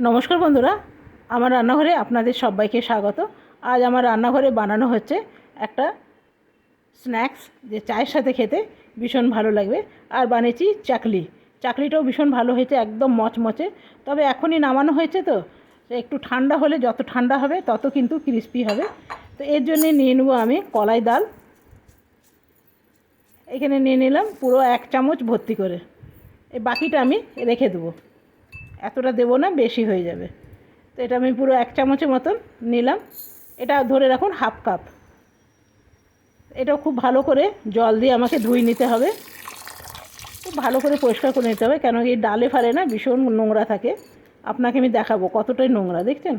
নমস্কার বন্ধুরা, আমার রান্নাঘরে আপনাদের সবাইকে স্বাগত। আজ আমার রান্নাঘরে বানানো হচ্ছে একটা স্ন্যাক্স যে চায়ের সাথে খেতে ভীষণ ভালো লাগবে। আর বানিয়েছি চাকলি। চাকলিটাও ভীষণ ভালো হয়েছে, একদম মচমচে। তবে এখনই নামানো হয়েছে তো একটু ঠান্ডা হলে যত ঠান্ডা হবে তত কিন্তু ক্রিস্পি হবে। তো এর জন্যে নিয়ে নেব আমি কলাই ডাল। এখানে নিয়ে নিলাম পুরো এক চামচ ভর্তি করে। এই বাকিটা আমি রেখে দেবো। এতটা দেবো না, বেশি হয়ে যাবে। তো এটা আমি পুরো এক চামচের মতন নিলাম। এটা ধরে রাখুন হাফ কাপ। এটাও খুব ভালো করে জল দিয়ে আমাকে ধুয়ে নিতে হবে। খুব ভালো করে পরিষ্কার করে নিতে হবে কেন এই ডালে ফালে না ভীষণ নোংরা থাকে। আপনাকে আমি দেখাবো কতটাই নোংরা, দেখছেন?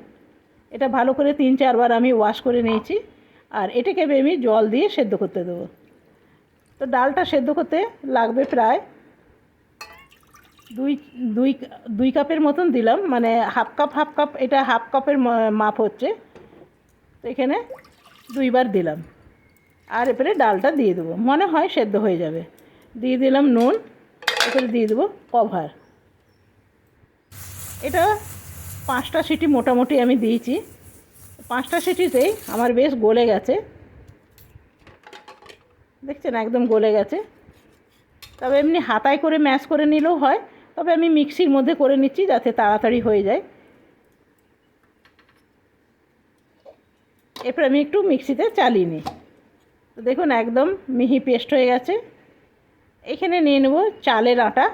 এটা ভালো করে তিন চারবার আমি ওয়াশ করে নিয়েছি, আর এটাকে আমি জল দিয়ে সেদ্ধ করতে দেবো। তো ডালটা সেদ্ধ করতে লাগবে প্রায় দুই দুই দুই কাপের মতন দিলাম মানে হাফ কাপ হাফ কাপ, এটা হাফ কাপের মাপ হচ্ছে। তো এখানে দুইবার দিলাম। আর এরপরে ডালটা দিয়ে দেবো। মনে হয় সেদ্ধ হয়ে যাবে। দিয়ে দিলাম নুন এরপরে দিয়ে দেবো কভার। এটা পাঁচটা সিটি মোটামুটি আমি দিয়েছি। পাঁচটা সিটিতেই আমার বেশ গলে গেছে। দেখছেন, একদম গলে গেছে। তবে এমনি হাতায় করে ম্যাশ করে নিলেও হয়। তবে আমি মিক্সির মধ্যে করে নিচ্ছি যাতে তাড়াতাড়ি হয়ে যায়। এরপর আমি একটু মিক্সিতে চালিয়ে নিই। তো দেখুন, একদম মিহি পেস্ট হয়ে গেছে। এখানে নিয়ে নেব চালের আটা।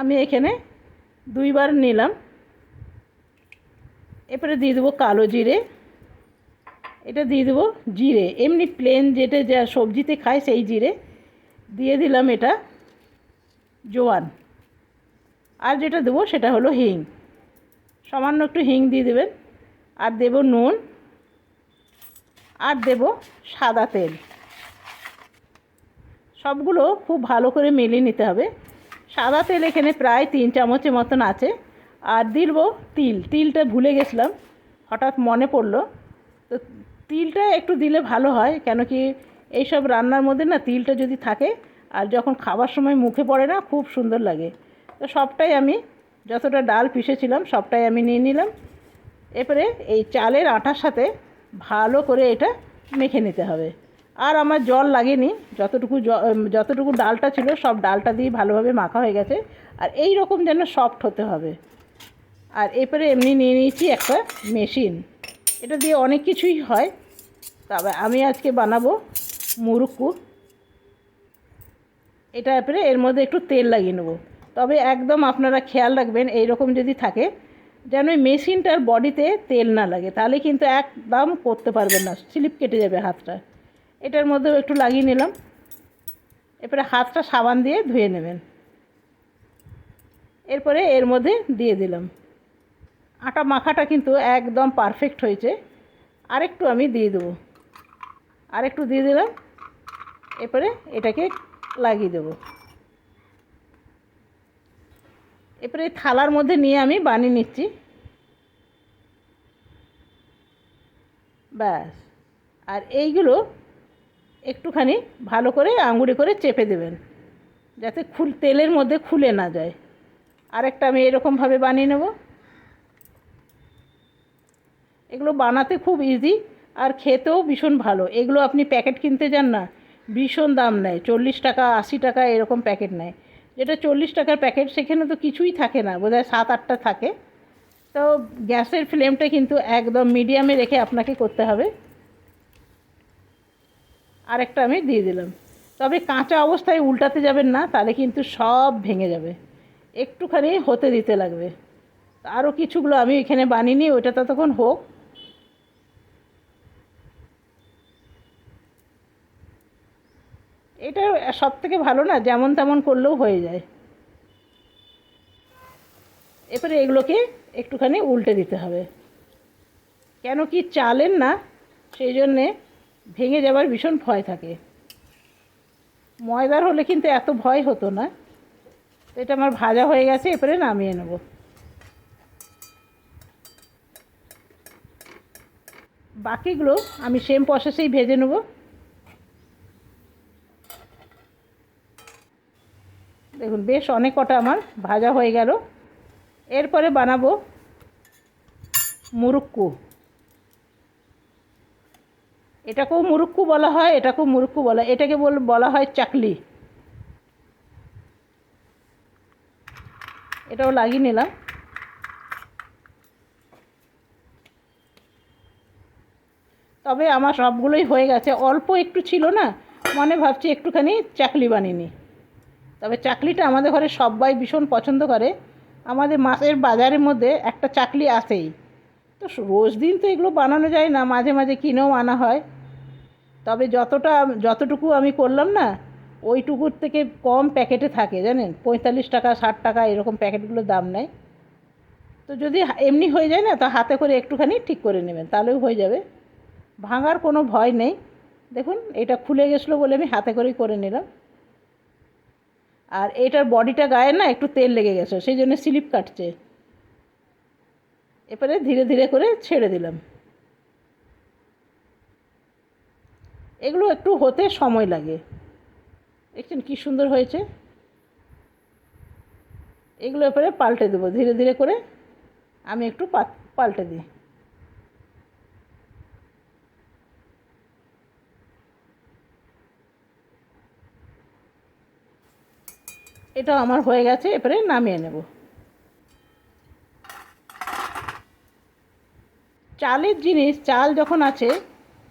আমি এখানে দুইবার নিলাম। এরপরে দিয়ে দেবো কালো জিরে। এটা দিয়ে দেবো জিরে। এমনি প্লেন যেটা যা সবজিতে খায় সেই জিরে। দিয়ে দিলাম এটা, জোয়ান। আর যেটা দেবো সেটা হলো হিং। সামান্য একটু হিং দিয়ে দেবেন। আর দেব নুন। আর দেব সাদা তেল। সবগুলো খুব ভালো করে মিলিয়ে নিতে হবে। সাদা তেল এখানে প্রায় তিন চামচের মতন আছে। আর দিব তিল। তিলটা ভুলে গেছিলাম। হঠাৎ মনে পড়ল। তো তিলটা একটু দিলে ভালো হয়, কেন কি এইসব রান্নার মধ্যে না তিলটা যদি থাকে, আর যখন খাবার সময় মুখে পড়ে না, খুব সুন্দর লাগে। তো সবটাই আমি, যতটা ডাল পিষেছিলাম, সবটাই আমি নিয়ে নিলাম। এরপরে এই চালের আটার সাথে ভালো করে এটা মেখে নিতে হবে। আর আমার জল লাগেনি, যতটুকু যতটুকু ডালটা ছিল, সব ডালটা দিয়ে ভালোভাবে মাখা হয়ে গেছে। আর এই রকম যেন সফট হতে হবে। আর এরপরে এমনি নিয়ে নিয়েছি একটা মেশিন। এটা দিয়ে অনেক কিছুই হয়। তবে আমি আজকে বানাবো মুরুক্কু। এটা এরপরে এর মধ্যে একটু তেল লাগিয়ে নেব। তবে একদম আপনারা খেয়াল রাখবেন এই রকম যদি থাকে, যেন ওই মেশিনটার বডিতে তেল না লাগে, তাহলে কিন্তু একদম করতে পারবেন না, স্লিপ কেটে যাবে হাতটা। এটার মধ্যেও একটু লাগিয়ে নিলাম। এরপরে হাতটা সাবান দিয়ে ধুয়ে নেবেন। এরপরে এর মধ্যে দিয়ে দিলাম। আটা মাখাটা কিন্তু একদম পারফেক্ট হয়েছে। আরেকটু আমি দিয়ে দেবো। আরেকটু দিয়ে দিলাম। এরপরে এটাকে লাগিয়ে দেবো। এরপরে থালার মধ্যে নিয়ে আমি বানিয়ে নিচ্ছি। ব্যাস। আর এইগুলো একটুখানি ভালো করে আঙুলে করে চেপে দেবেন, যাতে খুল তেলের মধ্যে খুলে না যায়। আরেকটা আমি এরকমভাবে বানিয়ে নেব। এগুলো বানাতে খুব ইজি আর খেতেও ভীষণ ভালো। এগুলো আপনি প্যাকেট কিনতে যান না ভীষণ দাম নেয়। চল্লিশ টাকা, আশি টাকা এরকম প্যাকেট নেয়। যেটা চল্লিশ টাকার প্যাকেট, সেখানে তো কিছুই থাকে না। বোধহয় সাত, আটটা থাকে। তো গ্যাসের ফ্লেমটা কিন্তু একদম মিডিয়ামে রেখে আপনাকে করতে হবে। আরেকটা আমি দিয়ে দিলাম। তবে কাঁচা অবস্থায় উল্টাতে যাবেন না, তাহলে কিন্তু সব ভেঙে যাবে। একটুখানি হতে দিতে লাগবে। আরও কিছুগুলো আমি এখানে বানিয়ে নিই, ওইটা ততক্ষণ হোক। এটা সব থেকে ভালো না, যেমন তেমন করলেও হয়ে যায়। এরপরে এগুলোকে একটুখানি উল্টে দিতে হবে। কেন কি চালের না, সেই জন্যে ভেঙে যাবার ভীষণ ভয় থাকে। ময়দার হলে কিন্তু এত ভয় হতো না। এটা আমার ভাজা হয়ে গেছে, এরপরে নামিয়ে নেব। বাকিগুলো আমি সেম প্রসেসেই ভেজে নেব। দেখুন, বেশ অনেক কটা আমার ভাজা হয়ে গেল। এরপরে বানাবো মুরুক্কু। এটাকেও মুরুক্কু বলা হয়, এটাকেও মুরুক্কু বলা এটাকে বল বলা হয় চাকলি। এটাও লাগিয়ে নিলাম। তবে আমার সবগুলোই হয়ে গেছে। অল্প একটু ছিল না, মনে ভাবছি একটুখানি চাকলি বানিয়ে নিই। তবে চাকলিটা আমাদের ঘরে সবাই ভীষণ পছন্দ করে। আমাদের মাছের বাজারের মধ্যে একটা চাকলি আসেই তো রোজ দিন তো এগুলো বানানো যায় না, মাঝে মাঝে কিনেও আনা হয়। তবে যতটা, যতটুকু আমি করলাম না, ওইটুকুর থেকে কম প্যাকেটে থাকে, জানেন? পঁয়তাল্লিশ টাকা, ষাট টাকা এরকম প্যাকেটগুলোর দাম নেয় তো যদি এমনি হয়ে যায় না, তো হাতে করে একটুখানি ঠিক করে নেবেন, তাহলেও হয়ে যাবে। ভাঙার কোনো ভয় নেই। দেখুন, এটা খুলে গেছিল বলে আমি হাতে করেই করে নিলাম। আর এটার বডিটা গায়ে না একটু তেল লেগে গেছে, সেই জন্য স্লিপ কাটছে। এবারে ধীরে ধীরে করে ছেড়ে দিলাম। এগুলো একটু হতে সময় লাগে। দেখছেন কী সুন্দর হয়েছে? এগুলো এবারে পাল্টে দেবো, ধীরে ধীরে করে আমি একটু পাল্টে দিই। এটা আমার হয়ে গেছে, এবারে নামিয়ে নেব। চালের জিনিস, চাল যখন আছে,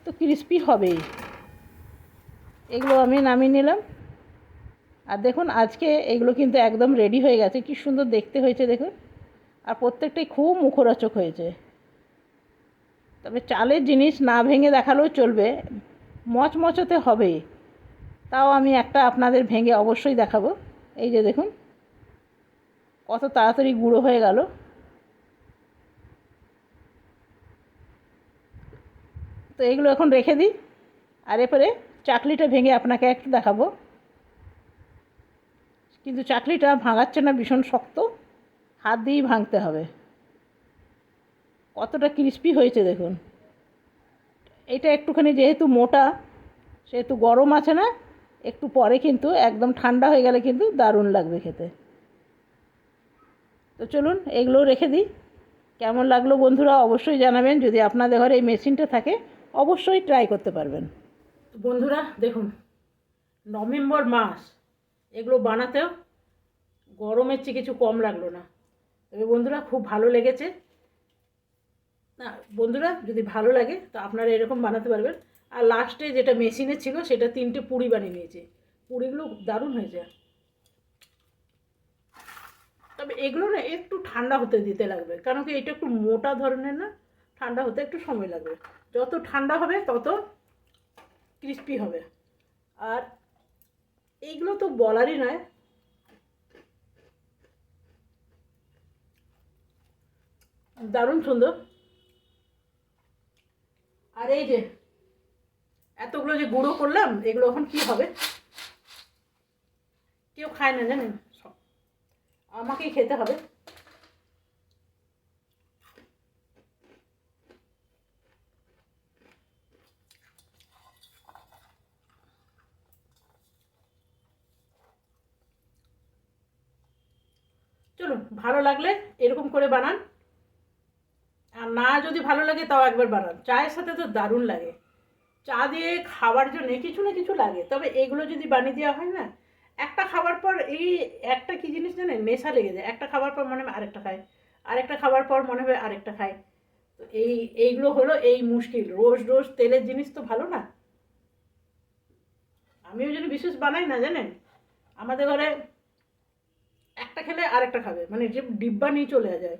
তো ক্রিস্পি হবেই। এগুলো আমি নামিয়ে নিলাম। আর দেখুন, আজকে এগুলো কিন্তু একদম রেডি হয়ে গেছে। কি সুন্দর দেখতে হয়েছে, দেখুন। আর প্রত্যেকটাই খুব মুখরোচক হয়েছে। তবে চালের জিনিস না ভেঙে দেখালেও চলবে। মচমচতে হবে তাও আমি একটা আপনাদের ভেঙে অবশ্যই দেখাবো। এই যে দেখুন, কত তাড়াতাড়ি গুঁড়ো হয়ে গেল। তো এগুলো এখন রেখে দিই, আর এরপরে চাকলিটা ভেঙে আপনাকে একটু দেখাবো। কিন্তু চাকলিটা ভাঙাচ্ছে না, ভীষণ শক্ত। হাত দিয়েই ভাঙতে হবে। কতটা ক্রিস্পি হয়েছে দেখুন। এটা একটুখানি যেহেতু মোটা, সেহেতু গরম আছে না একটু পরে কিন্তু একদম ঠান্ডা হয়ে গেলে কিন্তু দারুণ লাগবে খেতে। তো চলুন এগুলোও রেখে দিই। কেমন লাগল বন্ধুরা অবশ্যই জানাবেন। যদি আপনাদের ঘরে এই মেশিনটা থাকে, অবশ্যই ট্রাই করতে পারবেন। বন্ধুরা, দেখুন, নভেম্বর মাস, এগুলো বানাতেও গরমের চেয়ে কিছু কম লাগল না। তবে বন্ধুরা, খুব ভালো লেগেছে। না, বন্ধুরা, যদি ভালো লাগে, তো আপনারা এরকম বানাতে পারবেন। আর লাস্টে যেটা মেশিনে ছিল, সেটা তিনটে পুরি বানিয়ে নিয়েছে। পুরিগুলো দারুণ হয়েছে। তবে এগুলো না একটু ঠান্ডা হতে দিতে লাগবে, কারণ কি এটা একটু মোটা ধরনের না, ঠান্ডা হতে একটু সময় লাগবে। যত ঠান্ডা হবে, তত ক্রিস্পি হবে। আর এইগুলো তো বলারই নয়। দারুণ সুন্দর। আর এই যে এতগুলো যে গুঁড়ো করলাম, এগুলো এখন কি হবে? কেউ খায় না জানেন? আমাকেই খেতে হবে। চলুন, ভালো লাগলে এরকম করে বানান। আর না যদি ভালো লাগে তাও একবার বানান। চায়ের সাথে তো দারুণ লাগে। চা দিয়ে খাওয়ার জন্য কিছু না কিছু লাগে। তবে এগুলো যদি বানিয়ে দেওয়া হয় না, একটা খাবার পর এই একটা কি জিনিস জানেন? নেশা লেগে যায়। একটা খাবার পর মনে হবে আরেকটা খায়। আরেকটা খাবার পর মনে হবে আরেকটা খায়। তো এই, এইগুলো হলো এই মুশকিল। রোজ রোজ তেলের জিনিস তো ভালো না। আমিও যদি বিশেষ বানাই না, জানেন? আমাদের ঘরে একটা খেলে আরেকটা খাবে। মানে যে ডিব্বা নিয়ে চলে যায়।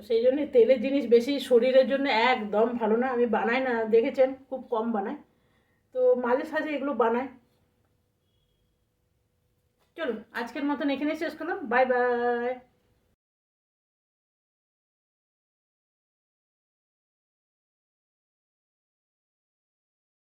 তো সেই জন্য তেলের জিনিস বেশি শরীরের জন্য একদম ভালো না। আমি বানাই না, দেখেছেন? খুব কম বানাই। তো মাঝে সাঝে এগুলো বানাই। চলুন, আজকের মতন এখানে শেষ করলাম। Bye bye.